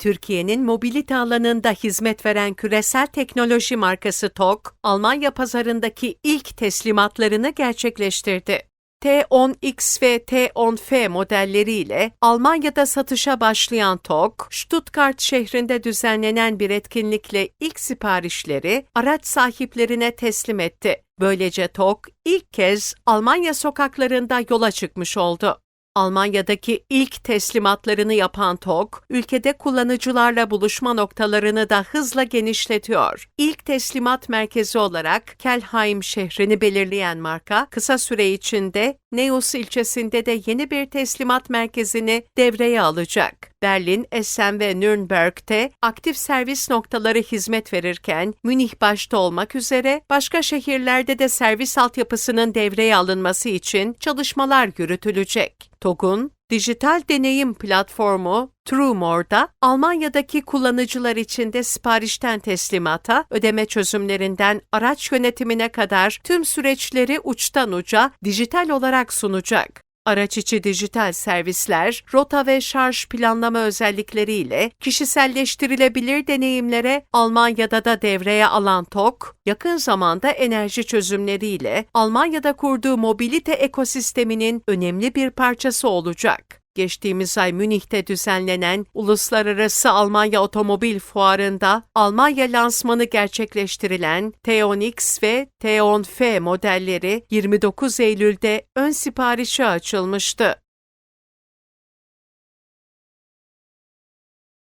Türkiye'nin mobilite alanında hizmet veren küresel teknoloji markası TOG, Almanya pazarındaki ilk teslimatlarını gerçekleştirdi. T10X ve T10F modelleriyle Almanya'da satışa başlayan TOG, Stuttgart şehrinde düzenlenen bir etkinlikle ilk siparişleri araç sahiplerine teslim etti. Böylece TOG ilk kez Almanya sokaklarında yola çıkmış oldu. Almanya'daki ilk teslimatlarını yapan TOG, ülkede kullanıcılarla buluşma noktalarını da hızla genişletiyor. İlk teslimat merkezi olarak Kelheim şehrini belirleyen marka, kısa süre içinde Neus ilçesinde de yeni bir teslimat merkezini devreye alacak. Berlin, Essen ve Nürnberg'te aktif servis noktaları hizmet verirken, Münih başta olmak üzere başka şehirlerde de servis altyapısının devreye alınması için çalışmalar yürütülecek. TOG'un dijital deneyim platformu TrueMore'da Almanya'daki kullanıcılar için de siparişten teslimata, ödeme çözümlerinden araç yönetimine kadar tüm süreçleri uçtan uca dijital olarak sunacak. Araç içi dijital servisler, rota ve şarj planlama özellikleriyle kişiselleştirilebilir deneyimlere Almanya'da da devreye alan TOG, yakın zamanda enerji çözümleriyle Almanya'da kurduğu mobilite ekosisteminin önemli bir parçası olacak. Geçtiğimiz ay Münih'te düzenlenen Uluslararası Almanya Otomobil Fuarı'nda Almanya lansmanı gerçekleştirilen T10X ve T10F modelleri 29 Eylül'de ön siparişe açılmıştı.